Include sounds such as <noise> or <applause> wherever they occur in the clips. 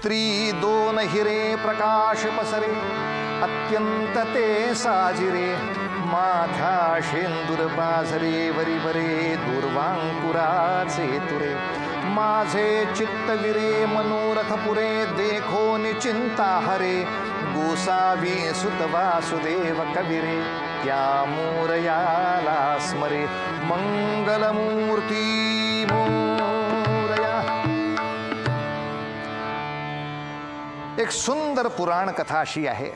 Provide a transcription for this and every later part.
नेत्री दोन हिरे प्रकाश पसरे अत्यंत ते साजिरे माथा शेंदूर बाजरे वरी बरे दुर्वांकुराचे तुरे. माझे चित्तविरे मनोरथ पुरे देखो निचिंता हरे गोसावी सुत वासुदेव कविरे. त्या मोरयाला स्मरे मंगलमूर्ती मोर एक सुंदर पुराण कथा अशी आहे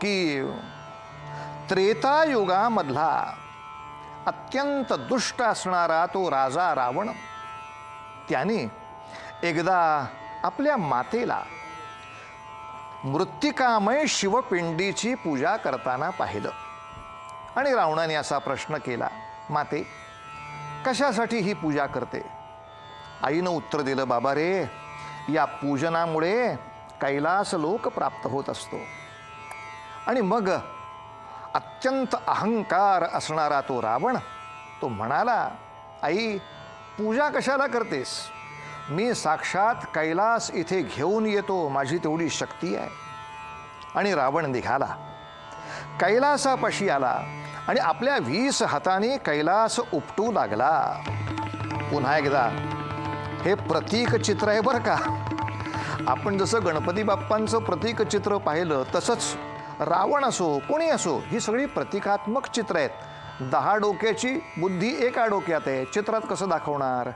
की त्रेतायुगामधला अत्यंत दुष्ट असणारा तो राजा रावण त्याने एकदा आपल्या मातेला मृत्तिकामय शिवपिंडीची पूजा करताना पाहिलं. आणि रावणाने असा प्रश्न केला माते कशासाठी ही पूजा करते? आईनं उत्तर दिलं बाबा रे या पूजनामुळे कैलास लोक प्राप्त होत असतो. आणि मग अत्यंत अहंकार असणारा तो रावण तो म्हणाला आई पूजा कशाला करतेस? मी साक्षात कैलास इथे घेऊन येतो माझी तेवढी शक्ती आहे. आणि रावण निघाला. कैलासापाशी आला आणि आपल्या वीस हाताने कैलास उपटू लागला. पुन्हा एकदा हे प्रतीक चित्र आहे बरं का? आपण जसं गणपती बाप्पांचं प्रतीक चित्र पाहिलं तसंच रावण असो कोणी असो ही सगळी प्रतिकात्मक चित्र आहेत. दहा डोक्याची बुद्धी एका डोक्यात आहे. चित्रात कसं दाखवणार?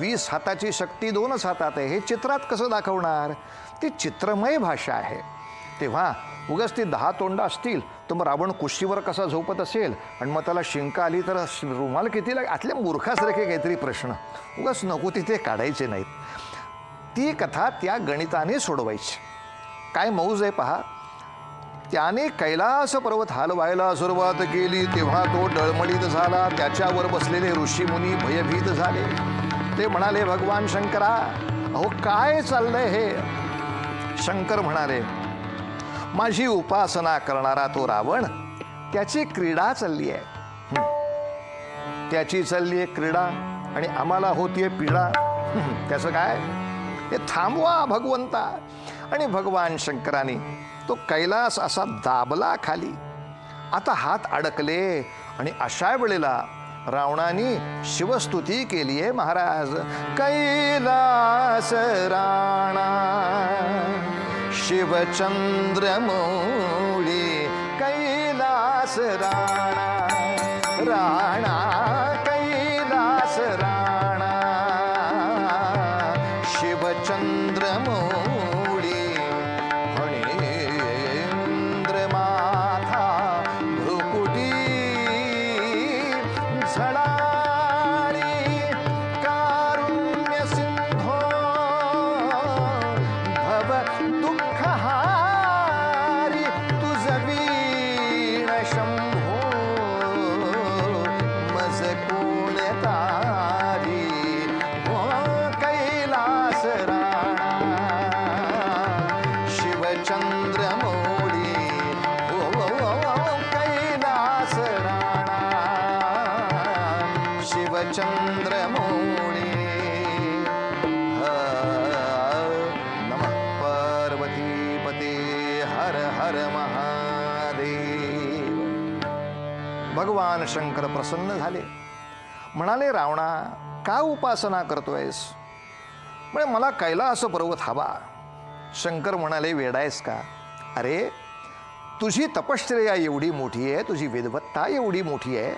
वीस हाताची शक्ती दोनच हातात आहे. हे चित्रात कसं दाखवणार? ती चित्रमय भाषा आहे. तेव्हा उगाच ती दहा तोंड असतील तर मग रावण कुशीवर कसा झोपत असेल? आणि मग त्याला शिंका आली तर रुमाल किती लाग आतल्या मूर्खासारखे काहीतरी प्रश्न. उगाच नको तिथे काढायचे नाहीत. ती कथा त्या गणिताने सोडवायची. काय मौज आहे पहा. त्याने कैलास पर्वत हलवायला सुरुवात केली तेव्हा तो डळमळीत झाला त्याच्यावर बसलेले ऋषीमुनी भयभीत झाले. ते म्हणाले भगवान शंकरा अहो काय चाललंय हे? शंकर म्हणाले माझी उपासना करणारा तो रावण त्याची क्रीडा चालली आहे त्याची चालली आहे क्रीडा आणि आम्हाला होतीये पीडा. त्याचं काय? हे थांबवा भगवंता. आणि भगवान शंकराने तो कैलास असा दाबला खाली. आता हात अडकले आणि अशा वेळेला रावणाने शिवस्तुती केली आहे महाराज. कैलास राणा शिवचंद्रमौळी कैलास राणा राणा. प्रसन्न झाले. म्हणाले रावणा का उपासना करतोयस? म्हणजे मला कैलास पर्वत हवा. शंकर म्हणाले वेडायस का? अरे तुझी तपश्चर्या एवढी मोठी आहे तुझी विद्वत्ता एवढी मोठी आहे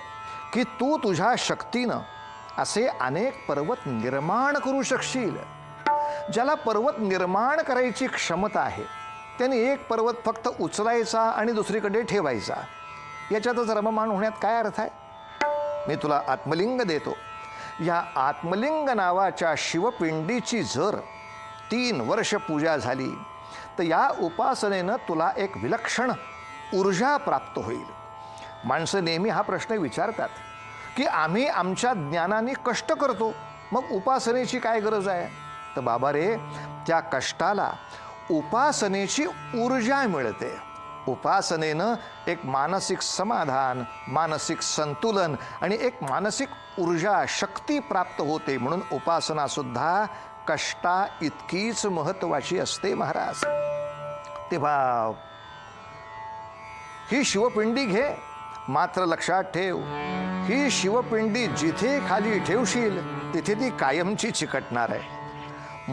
की तू तुझ्या शक्तीनं असे अनेक पर्वत निर्माण करू शकशील. ज्याला पर्वत निर्माण करायची क्षमता आहे त्याने एक पर्वत फक्त उचलायचा आणि दुसरीकडे ठेवायचा. याच्यातच रममाण होण्यात काय अर्थ आहे? मी तुला आत्मलिंग देतो. या आत्मलिंग नावाच्या शिवपिंडीची जर तीन वर्ष पूजा झाली तर या उपासनेनं तुला एक विलक्षण ऊर्जा प्राप्त होईल. माणसं नेहमी हा प्रश्न विचारतात की आम्ही आमच्या ज्ञानाने कष्ट करतो मग उपासनेची काय गरज आहे? तर बाबा रे त्या कष्टाला उपासनेची ऊर्जा मिळते. उपासनेनं एक मानसिक समाधान मानसिक संतुलन आणि एक मानसिक ऊर्जा शक्ती प्राप्त होते म्हणून उपासनासुद्धा कष्टा इतकीच महत्त्वाची असते महाराज. तेव्हा ही शिवपिंडी घे मात्र लक्षात ठेव. ही शिवपिंडी जिथे खाली ठेवशील तिथे ती कायमची चिकटणार आहे.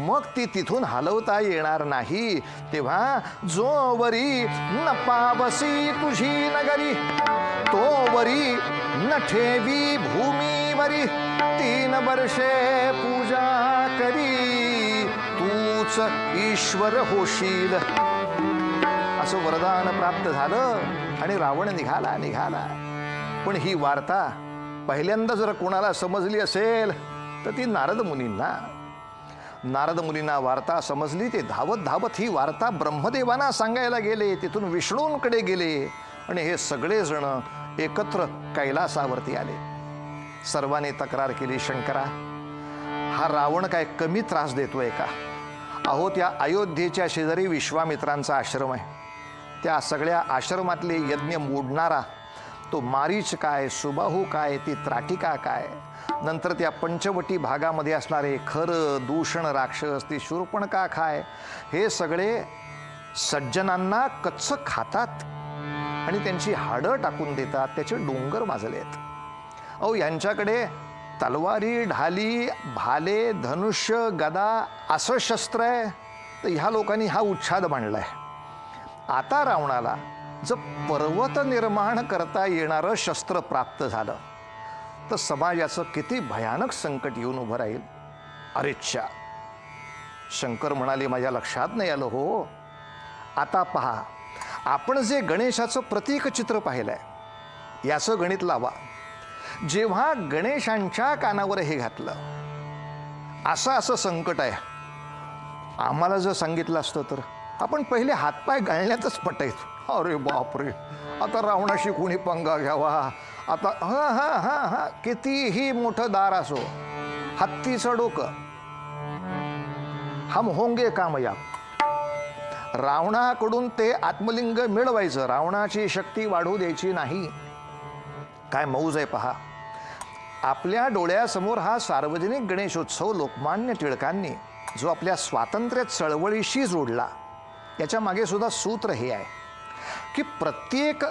मग ती तिथून हलवता येणार नाही. तेव्हा जोवरी न पावसी तुझी नगरी. तोवरी न ठेवी भूमीवरी. तीन वर्षे पूजा करी. तूच ईश्वर होशील. असं वरदान प्राप्त झालं आणि रावण निघाला निघाला. पण ही वार्ता पहिल्यांदा जर कोणाला समजली असेल तर ती नारद मुनींना नारद मुलींना वार्ता समजली ते धावत धावत ही वार्ता ब्रह्मदेवांना सांगायला गेले तिथून विष्णूंकडे गेले. आणि हे सगळेजण एकत्र कैलासावरती आले. सर्वांनी तक्रार केली शंकरा हा रावण काय कमी त्रास देतोय का? अहो त्या अयोध्येच्या शेजारी विश्वामित्रांचा आश्रम आहे. त्या सगळ्या आश्रमातले यज्ञ मोडणारा तो मारीच काय सुबाहू काय ती त्राटिका काय? नंतर त्या पंचवटी भागामध्ये असणारे खर दूषण राक्षस ती शूर्पणका खाय? हे सगळे सज्जनांना कच्च खातात. आणि त्यांची हाडं टाकून देतात त्याचे डोंगर माजलेत अहो यांच्याकडे तलवारी ढाली भाले धनुष्य गदा असं शस्त्र आहे तर ह्या लोकांनी हा उच्छाद मांडलाय. आता रावणाला जर पर्वत निर्माण करता येणारं शस्त्र प्राप्त झालं तर समाजाचं किती भयानक संकट येऊन उभं राहील? अरेच्छा शंकर म्हणाले माझ्या लक्षात नाही आलं हो. आता पहा आपण जे गणेशाचं प्रतीक चित्र पाहिलं आहे याचं गणित लावा. जेव्हा गणेशांच्या कानावर हे घातलं असं असं संकट आहे. आम्हाला जर सांगितलं असतं तर आपण पहिले हातपाय गाळण्यातच पटायचो. अरे बापरे. आता रावणाशी कोणी पंगा घ्यावा? आता हां हां हां हां कितीही मोठं दार असो हत्तीचं डोकं हम होंगे कामया रावणाकडून ते आत्मलिंग मिळवायचं रावणाची शक्ती वाढू द्यायची नाही. काय मौज आहे पहा. आपल्या डोळ्यासमोर हा सार्वजनिक गणेशोत्सव लोकमान्य टिळकांनी जो आपल्या स्वातंत्र्य चळवळीशी जोडला याच्या मागे सुद्धा सूत्र हे आहे. की प्रत्येक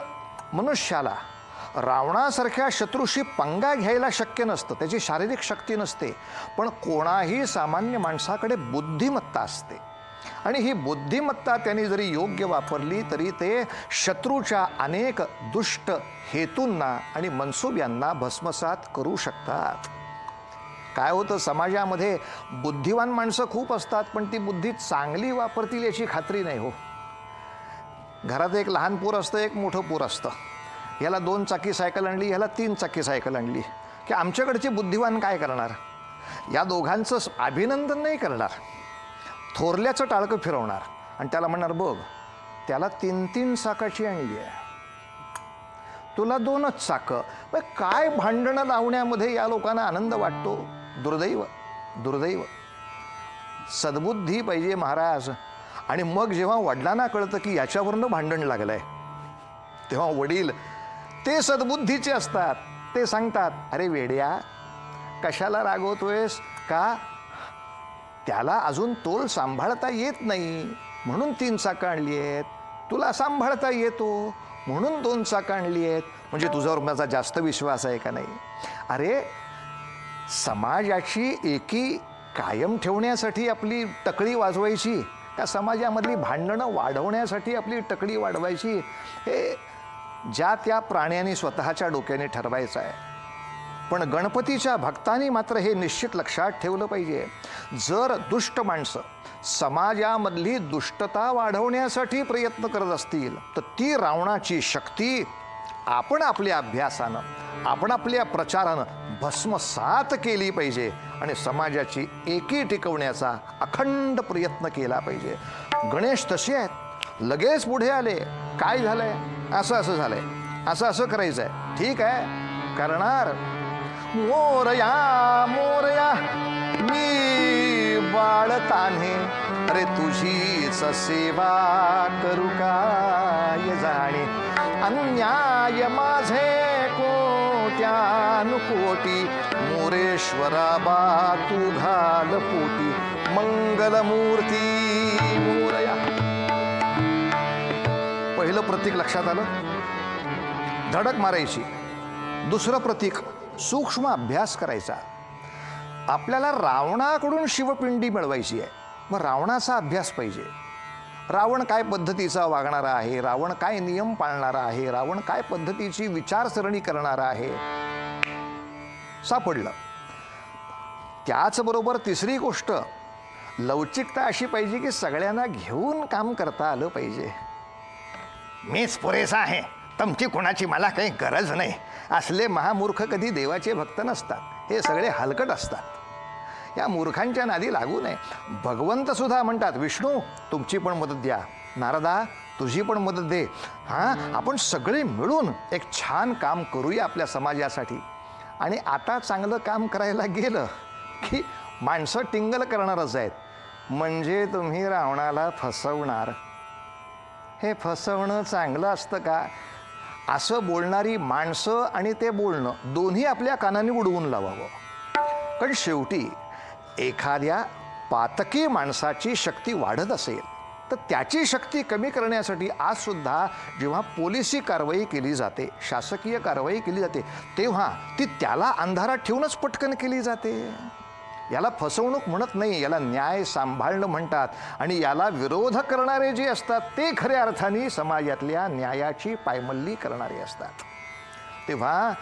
मनुष्याला रावणासारख्या शत्रूशी पंगा घ्यायला शक्य नसतं त्याची शारीरिक शक्ती नसते पण कोणाही सामान्य माणसाकडे बुद्धिमत्ता असते. आणि ही बुद्धिमत्ता त्यांनी जरी योग्य वापरली तरी ते शत्रूच्या अनेक दुष्ट हेतूंना आणि मनसुब्यांना भस्मसात करू शकतात. काय होतं समाजामध्ये बुद्धिवान माणसं खूप असतात पण ती बुद्धी चांगली वापरतील याची खात्री नाही हो. घरात एक लहान पूर असतं एक मोठं पूर असतं. ह्याला दोन चाकी सायकल आणली ह्याला तीन चाकी सायकल आणली. की आमच्याकडचे बुद्धिवान काय करणार? या दोघांचं अभिनंदन नाही करणार. थोरल्याचं टाळकं फिरवणार. आणि त्याला म्हणणार बघ त्याला तीन तीन चाकाची आणली आहे. तुला दोनच चाकं. मग काय भांडणं लावण्यामध्ये या लोकांना आनंद वाटतो? दुर्दैव दुर्दैव. सद्बुद्धी पाहिजे महाराज. आणि मग जेव्हा वडिलांना कळतं की याच्यावरनं भांडण लागलं आहे तेव्हा वडील ते सद्बुद्धीचे असतात. ते सांगतात अरे वेड्या कशाला रागवतोयस? का? त्याला अजून तोल सांभाळता येत नाही. म्हणून तीन चाकं आणली आहेत. तुला सांभाळता येतो. म्हणून दोन चाकं आणली आहेत. म्हणजे तुझ्यावर माझा जास्त विश्वास आहे का नाही? अरे समाजाची एकी कायम ठेवण्यासाठी आपली टकळी वाजवायची. त्या समाजामधली भांडणं वाढवण्यासाठी आपली टकडी वाढवायची हे ज्या त्या प्राण्यांनी स्वतःच्या डोक्याने ठरवायचं आहे. पण गणपतीच्या भक्तांनी मात्र हे निश्चित लक्षात ठेवलं पाहिजे. जर दुष्ट माणसं समाजामधली दुष्टता वाढवण्यासाठी प्रयत्न करत असतील तर ती रावणाची शक्ती आपण आपल्या अभ्यासानं आपण आपल्या प्रचारानं भस्मसात केली पाहिजे आणि समाजाची एकी टिकवण्याचा अखंड प्रयत्न केला पाहिजे. गणेश तसे आहेत. लगेच पुढे आले. काय झालंय? असं असं झालंय. असं असं करायचं आहे ठीक आहे. करणार. मोरया मोरया मी बाळताने. अरे तुझीच सेवा करू काय जाणे? अन्याय माझे ज्ञानकोटी मोरेश्वरा बा तू घाल पोटी मंगलमूर्ती मोरया. पहिलं प्रतीक लक्षात आलं? धडक मारायची. दुसरं प्रतीक सूक्ष्म अभ्यास करायचा. आपल्याला रावणाकडून शिवपिंडी मिळवायची आहे. मग रावणाचा अभ्यास पाहिजे. रावण काय पद्धतीचा वागणारा आहे? रावण काय नियम पाळणारा आहे? रावण काय पद्धतीची विचारसरणी करणारा आहे? सापडलं. त्याचबरोबर तिसरी गोष्ट लवचिकता अशी पाहिजे की सगळ्यांना घेऊन काम करता आलं पाहिजे. मीच पुरेसा आहे. तुमची कोणाची मला काही गरज नाही. असले महामूर्ख कधी देवाचे भक्त नसतात. हे सगळे हलकट असतात. या मूर्खांच्या नादी लागू नये. भगवंत सुद्धा म्हणतात विष्णू तुमची पण मदत द्या. नारदा तुझी पण मदत दे. हां आपण सगळे मिळून एक छान काम करूया आपल्या समाजासाठी. आणि आता चांगलं काम करायला गेलं की माणसं टिंगल करणारच आहेत म्हणजे तुम्ही रावणाला फसवणार. हे फसवणं चांगलं असतं का? असं बोलणारी माणसं आणि ते बोलणं दोन्ही आपल्या कानाने उडवून लावावं. कारण शेवटी एखाद्या पातकी माणसाची शक्ती वाढत असेल. तर त्याची शक्ती कमी करण्यासाठी आजसुद्धा जेव्हा पोलिसी कारवाई केली जाते शासकीय कारवाई केली जाते तेव्हा ती त्याला अंधारात ठेवूनच पटकन केली जाते. याला फसवणूक म्हणत नाही याला न्याय सांभाळणं म्हणतात आणि याला विरोध करणारे जे असतात ते खऱ्या अर्थाने समाजातल्या न्यायाची पायमल्ली करणारे असतात. तेव्हा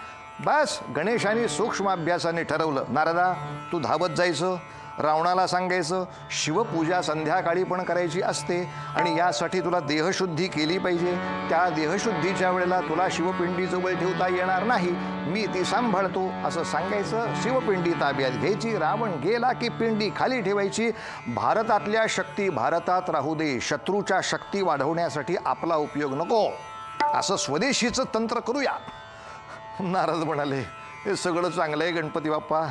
बस गणेशाने सूक्ष्म अभ्यासाने ठरवलं नारदा तू धावत जायचं. रावणाला सांगायचं शिवपूजा संध्याकाळी पण करायची असते आणि यासाठी तुला देहशुद्धी केली पाहिजे. त्या देहशुद्धीच्या वेळेला तुला शिवपिंडीजवळ ठेवता येणार नाही. मी ती सांभाळतो असं सांगायचं. शिवपिंडी ताब्यात घ्यायची. रावण गेला की पिंडी खाली ठेवायची. भारतातल्या शक्ती भारतात राहू दे. शत्रूच्या शक्ती वाढवण्यासाठी आपला उपयोग नको. असं स्वदेशीचं तंत्र करूया. नारद म्हणाले हे सगळं चांगलं आहे गणपती बाप्पा.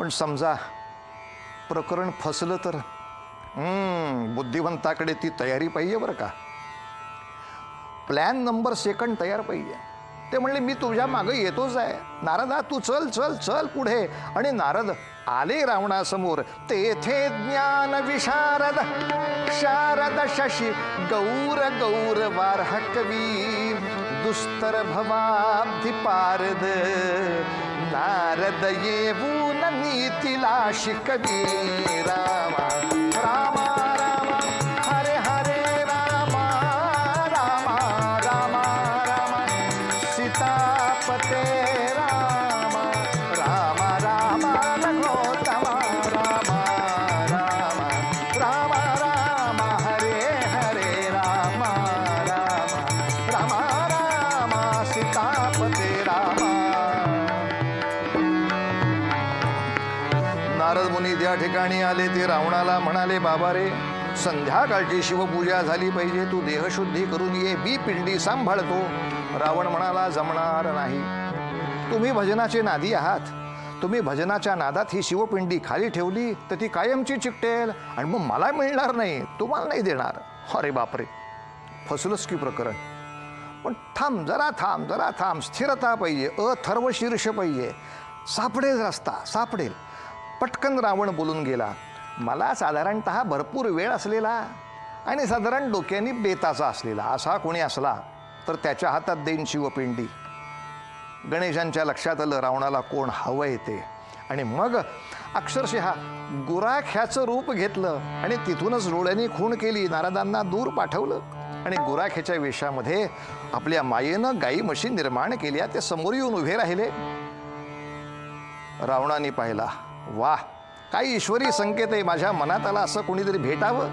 पण समजा प्रकरण फसलं तर? हम्म, बुद्धिवंताकडे ती तयारी पाहिजे बरं का? प्लॅन नंबर सेकंड तयार पाहिजे. ते म्हणले मी तुझ्या मागं येतोच आहे. नारदा तू चल चल चल पुढे. आणि नारद आले रावणासमोर. तेथे ज्ञान विशारद शारद शशी गौर गौर वारह कवी दुस्तर भवाब्धि पारद नारद मी तिला शिकवी रामा. रामा रामा ठिकाणी आले ते रावणाला म्हणाले बाबा रे संध्याकाळची शिवपूजा झाली पाहिजे तू देहशुद्धी करून ये बी पिंडी सांभाळतो. रावण म्हणाला जमणार नाही. तुम्ही भजनाचे नादी आहात. तुम्ही भजनाच्या नादात ही शिवपिंडी खाली ठेवली तर ती कायमची चिकटेल आणि मग मला मिळणार नाही तुम्हाला नाही देणार. अरे बापरे फसलंच की प्रकरण. पण थांब जरा थांब जरा थांब. स्थिरता पाहिजे अथर्वशीर्ष पाहिजे. सापडेल रस्ता सापडेल. पटकन रावण बोलून गेला मला साधारणत भरपूर वेळ असलेला आणि साधारण डोक्याने बेताचा असलेला असा कोणी असला तर त्याच्या हातात देईन शिवपिंडी. गणेशांच्या लक्षात आलं रावणाला कोण हवं येते आणि मग अक्षरशः गुराख्याचं रूप घेतलं आणि तिथूनच डोळ्यांनी खूण केली नारदांना दूर पाठवलं. आणि गुराख्याच्या वेशामध्ये आपल्या मायेनं गाई म्हशी निर्माण केल्या ते समोर येऊन उभे राहिले. रावणाने पाहिला वा काही ईश्वरी संकेत आहे माझ्या मनात. आला असं कोणीतरी भेटावं?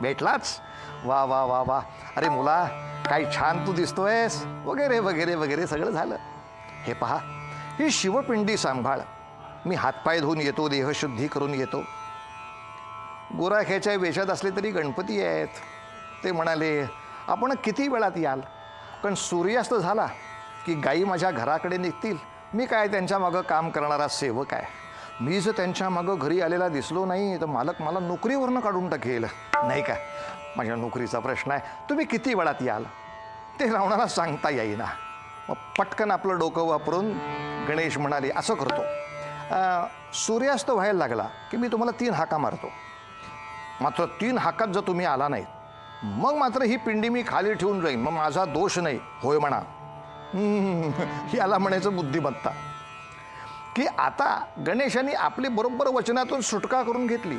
भेटलाच? वा वा वा वा. अरे मुला काही छान तू दिसतोयस. वगैरे वगैरे वगैरे सगळं झालं. हे पहा ही शिवपिंडी सांभाळ. मी हातपाय धुवून येतो देहशुद्धी करून येतो गोराख्याच्या वेशात असले तरी गणपती आहेत. ते म्हणाले आपण किती वेळात याल? कारण सूर्यास्त झाला की गाई माझ्या घराकडे निघतील. मी काय त्यांच्या मागं काम करणारा सेवक आहे? मी जर त्यांच्या मागं घरी आलेला दिसलो नाही तर मालक मला नोकरीवरनं काढून टाकेल. नाही का? माझ्या नोकरीचा प्रश्न आहे. तुम्ही किती वेळात याल? ते रावणाला सांगता येईना. मग पटकन आपलं डोकं वापरून गणेश म्हणाले असं करतो. सूर्यास्त व्हायला लागला की मी तुम्हाला तीन हाका मारतो. मात्र तीन हाकात जर तुम्ही आला नाही मग मात्र ही पिंडी मी खाली ठेवून जाईन. मग माझा दोष नाही. होय म्हणा. <laughs> याला म्हणायचं बुद्धिमत्ता. की आता गणेशाने आपली बरोबर वचनातून सुटका करून घेतली.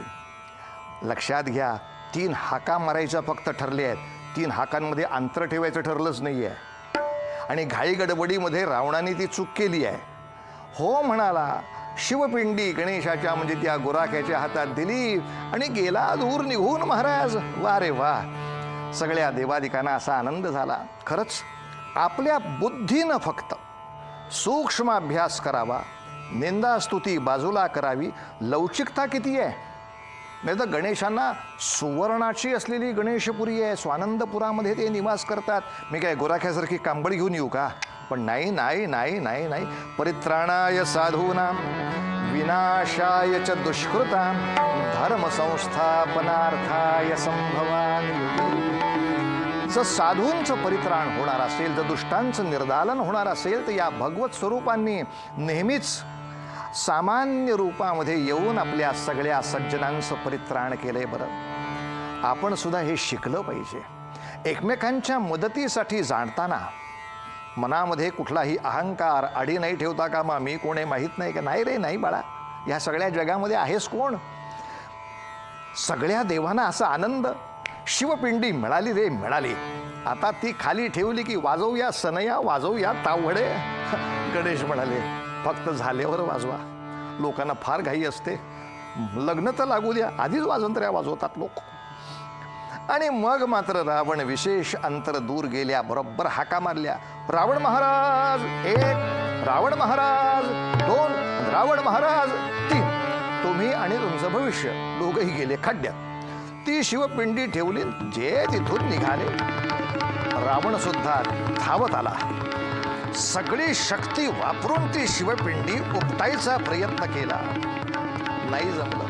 लक्षात घ्या तीन हाका मारायच्या फक्त ठरले आहेत. तीन हाकांमध्ये अंतर ठेवायचं ठरलंच नाही आहे आणि घाई गडबडीमध्ये रावणाने ती चूक केली आहे. हो म्हणाला शिवपिंडी गणेशाच्या म्हणजे त्या गुराख्याच्या हातात दिली आणि गेला दूर निघून महाराज. वा रे वा. सगळ्या देवादिकांना असा आनंद झाला. खरंच आपल्या बुद्धीनं फक्त सूक्ष्म अभ्यास करावा. निंदा स्तुती बाजूला करावी. लवचिकता किती आहे? नाही तर गणेशांना सुवर्णाची असलेली गणेशपुरी आहे. स्वानंदपुरामध्ये ते निवास करतात. मी काय गोराख्यासारखी कांबळ घेऊन येऊ का? पण नाही नाही नाही नाही नाही. परित्राणाय साधूना विनाशाय च दुष्कृता धर्मसंस्थापनार्थाय संभवामि जर साधूंचं परित्राण होणार असेल जर दुष्टांचं निर्दालन होणार असेल तर या भगवत स्वरूपांनी नेहमीच सामान्य रूपामध्ये येऊन आपल्या सगळ्या सज्जनांचं परित्राण केलंय बरं. आपण सुद्धा हे शिकलं पाहिजे. एकमेकांच्या मदतीसाठी जाणताना मनामध्ये कुठलाही अहंकार अडी नाही ठेवता का मा मी कोण आहे माहीत नाही का? नाही रे नाही बाळा. ह्या सगळ्या जगामध्ये आहेस कोण? सगळ्या देवांना असा आनंद शिवपिंडी मिळाली रे मिळाली. आता ती खाली ठेवली की वाजवूया सनया वाजवूया तावडे <laughs> गणेश म्हणाले फक्त झाल्यावर वाजवा. लोकांना फार घाई असते. लग्न तर लागू द्या आधीच वाजंत्र्या वाजवतात लोक. आणि मग मात्र रावण विशेष अंतर दूर गेल्या बरोबर हाका मारल्या. रावण महाराज एक रावण महाराज दोन रावण महाराज तीन. तुम्ही आणि तुमचं भविष्य दोघंही गेले खड्ड्यात. ती शिवपिंडी ठेवली जे तिथून निघाले. रावण सुद्धा धावत आला. सगळी शक्ती वापरून ती शिवपिंडी उपटायचा प्रयत्न केला. नाही जमलं.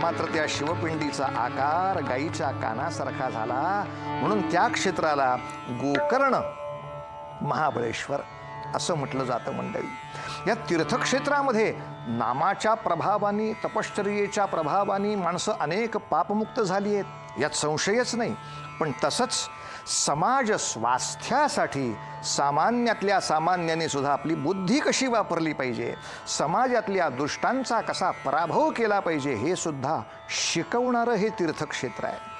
मात्र त्या शिवपिंडीचा आकार गाईच्या कानासारखा झाला. म्हणून त्या क्षेत्राला गोकर्ण महाबळेश्वर असं म्हटलं जातं मंडळी. या तीर्थक्षेत्रामध्ये नामाच्या प्रभावाने तपश्चर्येच्या प्रभावाने माणसं अनेक पापमुक्त झाली आहेत. यात संशयच नाही. पण तसंच समाज स्वास्थ्यासाठी सामान्यातल्या सामान्याने सुद्धा आपली बुद्धी कशी वापरली पाहिजे? समाजातल्या दुष्टांचा कसा पराभव केला पाहिजे? हे सुद्धा शिकवणारं हे तीर्थक्षेत्र आहे.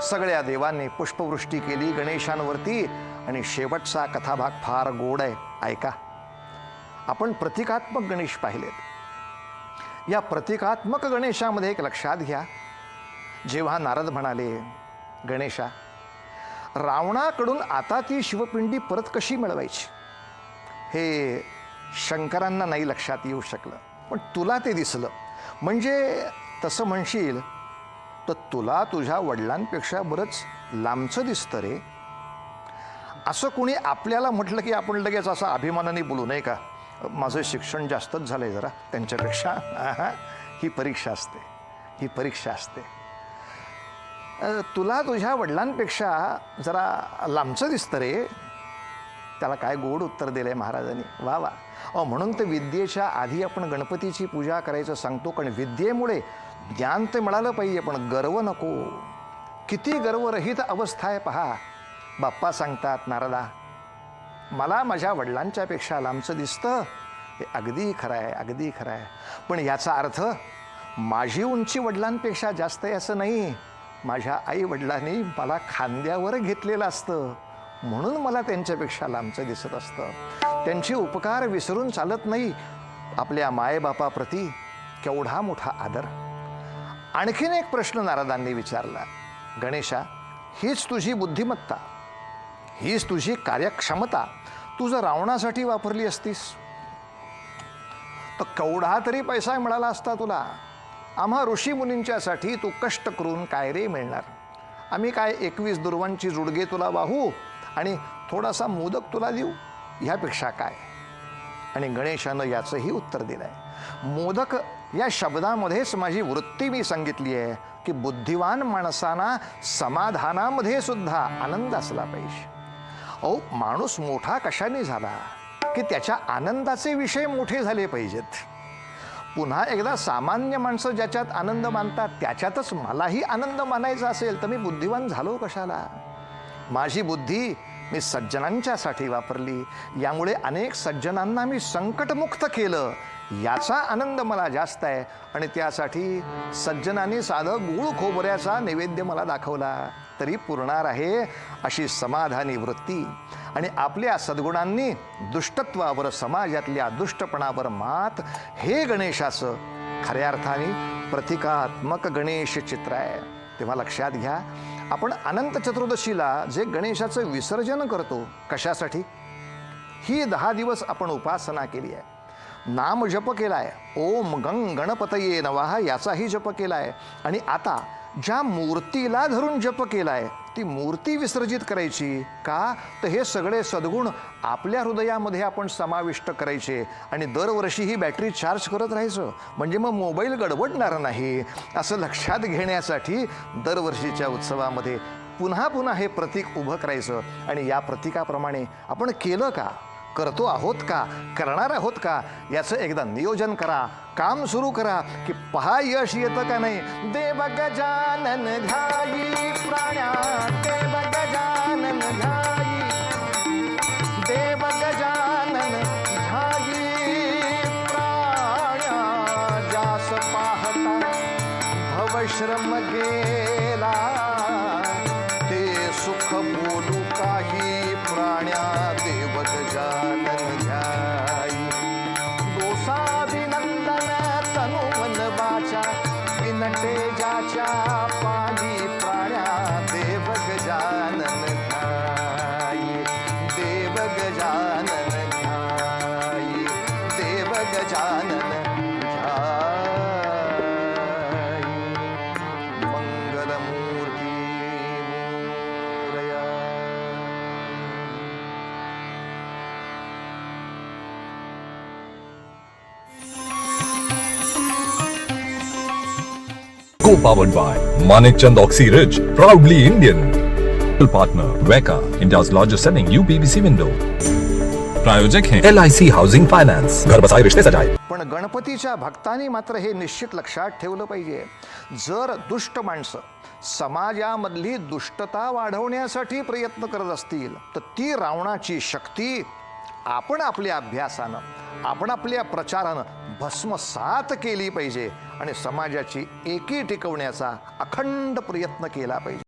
सगळ्या देवांनी पुष्पवृष्टी केली गणेशांवरती आणि शेवटचा कथाभाग फार गोड आहे. ऐका. आपण प्रतिकात्मक गणेश पाहिलेत. या प्रतिकात्मक गणेशामध्ये एक लक्षात घ्या. जेव्हा नारद म्हणाले गणेशा रावणाकडून आता ती शिवपिंडी परत कशी मिळवायची? हे शंकरांना नाही लक्षात येऊ शकलं. पण तुला ते दिसलं. म्हणजे तसं म्हणशील तर तुला तुझ्या वडिलांपेक्षा बरंच लांबचं दिसतं रे. असं कुणी आपल्याला म्हटलं की आपण लगेच असं अभिमानाने बोलू नये का? माझं शिक्षण जास्तच झालंय जरा त्यांच्यापेक्षा. ही परीक्षा असते. ही परीक्षा असते. तुला तुझ्या वडिलांपेक्षा जरा लांबचं दिसतं रे. त्याला काय गोड उत्तर दिलं आहे महाराजांनी. वा वा. अ म्हणून तर विद्येच्या आधी आपण गणपतीची पूजा करायचं सांगतो कारण विद्येमुळे ज्ञान ते मिळालं पाहिजे पण गर्व नको. किती गर्वरहित अवस्था आहे पहा. बाप्पा सांगतात नारदा मला माझ्या वडिलांच्यापेक्षा लांबचं दिसतं. हे अगदी खरं आहे अगदी खरं आहे. पण याचा अर्थ माझी उंची वडिलांपेक्षा जास्त आहे असं नाही. माझ्या आई वडिलांनी मला खांद्यावर घेतलेलं असतं. म्हणून मला त्यांच्यापेक्षा लांबचं दिसत असतं. त्यांचे उपकार विसरून चालत नाही. आपल्या मायबापाप्रती केवढा मोठा आदर. आणखीन एक प्रश्न नारदांनी विचारला. गणेशा हीच तुझी बुद्धिमत्ता. हीच तुझी कार्यक्षमता. तू जर रावणासाठी वापरली असतीस तर केवढा तरी पैसा मिळाला असता तुला. आम्हा ऋषीमुनींच्यासाठी तू कष्ट करून काय रे मिळणार? आम्ही काय एकवीस दुर्वांची जुडगे तुला वाहू? आणि थोडासा मोदक तुला देऊ ह्यापेक्षा काय? आणि गणेशानं याचंही उत्तर दिलं आहे मोदक या शब्दामध्येच माझी वृत्ती मी सांगितली आहे की बुद्धिवान माणसांना समाधानामध्ये सुद्धा आनंद असला पाहिजे. अहो माणूस मोठा कशाने झाला? की त्याच्या आनंदाचे विषय मोठे झाले पाहिजेत. पुन्हा एकदा सामान्य माणसं ज्याच्यात आनंद मानतात त्याच्यातच मलाही आनंद मानायचा असेल तर मी बुद्धिवान झालो कशाला? माझी बुद्धी मी सज्जनांच्यासाठी वापरली. यामुळे अनेक सज्जनांना मी संकटमुक्त केलं. याचा आनंद मला जास्त आहे. आणि त्यासाठी सज्जनांनी साधं गूळ खोबऱ्याचा नैवेद्य मला दाखवला. तरी पुरणार आहे अशी समाधानी वृत्ती. आणि आपल्या सद्गुणांनी दुष्टत्वावर समाजातल्या दुष्टपणावर मात हे गणेशाचं खऱ्या अर्थाने प्रतिकात्मक गणेश चित्र आहे. तेव्हा लक्षात घ्या आपण अनंत चतुर्दशीला जे गणेशाचं विसर्जन करतो कशासाठी? ही दहा दिवस आपण उपासना केली आहे. नाम जप केला आहे ओम गंग गणपतये नवाहा याचाही जप केला आहे आणि आता ज्या मूर्तीला धरून जप केला आहे ती मूर्ती विसर्जित करायची का? तर हे सगळे सद्गुण आपल्या हृदयामध्ये आपण समाविष्ट करायचे. आणि दरवर्षी ही बॅटरी चार्ज करत राहायचं. म्हणजे मग मोबाईल गडबडणार नाही. असं लक्षात घेण्यासाठी दरवर्षीच्या उत्सवामध्ये पुन्हा पुन्हा हे प्रतीक उभं करायचं. आणि या प्रतीकाप्रमाणे आपण केलं का? करतो आहोत का? करणार आहोत का? याचं एकदा नियोजन करा काम सुरू करा की पहा यश येतं का नाही. देव गजानन घाई प्राण्या देव गजानन घाई Co-powered by Manikchand Oxy Ridge, proudly Indian. Partner Weka, India's largest selling UPVC window. प्रायोजक हैं एल हाउसिंग फायनान्स घर बसाय रिश्ते सजाय पण गणपतीच्या भक्तांनी मात्र हे निश्चित लक्षात ठेवलं पाहिजे जर दुष्ट माणसं समाजामधली दुष्टता वाढवण्यासाठी प्रयत्न करत असतील तर ती रावणाची शक्ती आपण आपल्या अभ्यासानं आपण आपल्या प्रचारानं भस्मसात केली पाहिजे आणि समाजाची एकी टिकवण्याचा अखंड प्रयत्न केला पाहिजे.